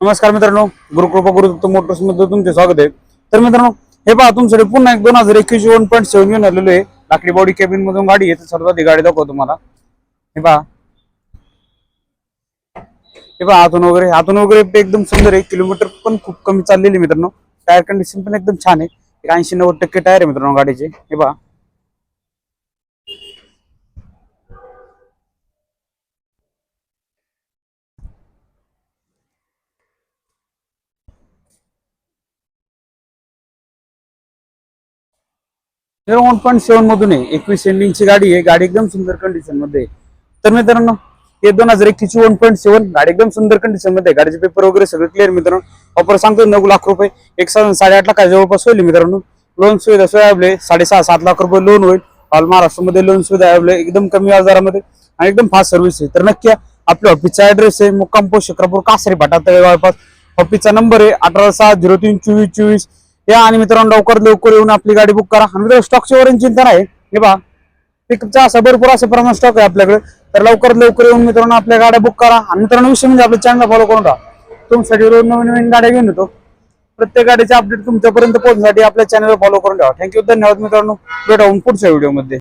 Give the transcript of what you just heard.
नमस्कार मित्रांनो गुरुकृपा गुरुदत्त मोटर्समध्ये तुमचे स्वागत आहे. तर मित्रांनो हे पहा तुमच्याकडे पुन्हा एक दोन हजार एकवीस वन पॉईंट सेव्हन घेऊन आलेलो आहे. लाकडी बॉडी कॅबिन मधून गाडी आहे सर्वात आधी गाडी दाखवतो तुम्हाला. हे पहा. हे पहा हातून वगैरे हातून वगैरे एकदम सुंदर आहे. किलोमीटर पण खूप कमी चाललेली मित्रांनो. टायर कंडिशन पण एकदम छान आहे. एक ऐंशी नव्वद टक्के टायर आहे मित्रांनो गाडीचे. हे पहा. वन पॉईंट सेव्हन मधून आहे. एकवीस एंडिंगची गाडी आहे. गाडी एकदम सुंदर कंडिशनमध्ये आहे. तर मित्रांनो हे दोन हजार एकवीस वन पॉईंट सेव्हन गाडी एकदम सुंदर कंडिशनमध्ये गाडीचे पेपर वगैरे सगळे क्लिअर मित्रांनो. ऑफर सांगतो नऊ लाख रुपये. एक साधारण साडेआठ लाख जवळपास होईल मित्रांनो. लोन सुविधा सोयाबले साडेसहा सात लाख रुपये लोन होईल. ऑल महाराष्ट्रामध्ये लोन सुविधा अवेलेबल एकदम कमी आजारामध्ये आणि एकदम फास्ट सर्व्हिस आहे. तर नक्की आपल्या ऑफिसचा ऍड्रेस आहे. मुक्काम पोस्ट शिक्रापूर कासरी भाटा जवळपास. ऑफिसचा नंबर आहे अठरा सहा झिरो तीन चोवीस चोवीस. या आणि मित्रांनो लवकर लवकर येऊन आपली गाडी बुक करा. आणि मित्रांनो स्टॉकची वरून चिंता नाही. हे बा पिकअपचा असा भरपूर असं प्रमाण स्टॉक आहे आपल्याकडे. तर लवकर लवकर येऊन मित्रांनो आपल्या गाड्या बुक करा. आणि मित्रांनो विषय म्हणजे आपल्या चॅनल फॉलो करून राहा. तुमच्यासाठी रोज नवीन नवीन गाड्या घेऊन येतो. प्रत्येक गाडीचे अपडेट तुमच्यापर्यंत पोहोचण्यासाठी आपल्या चॅनल फॉलो करून ठेवा थँक्यू धन्यवाद मित्रांनो. भेटा पुढच्या व्हिडिओमध्ये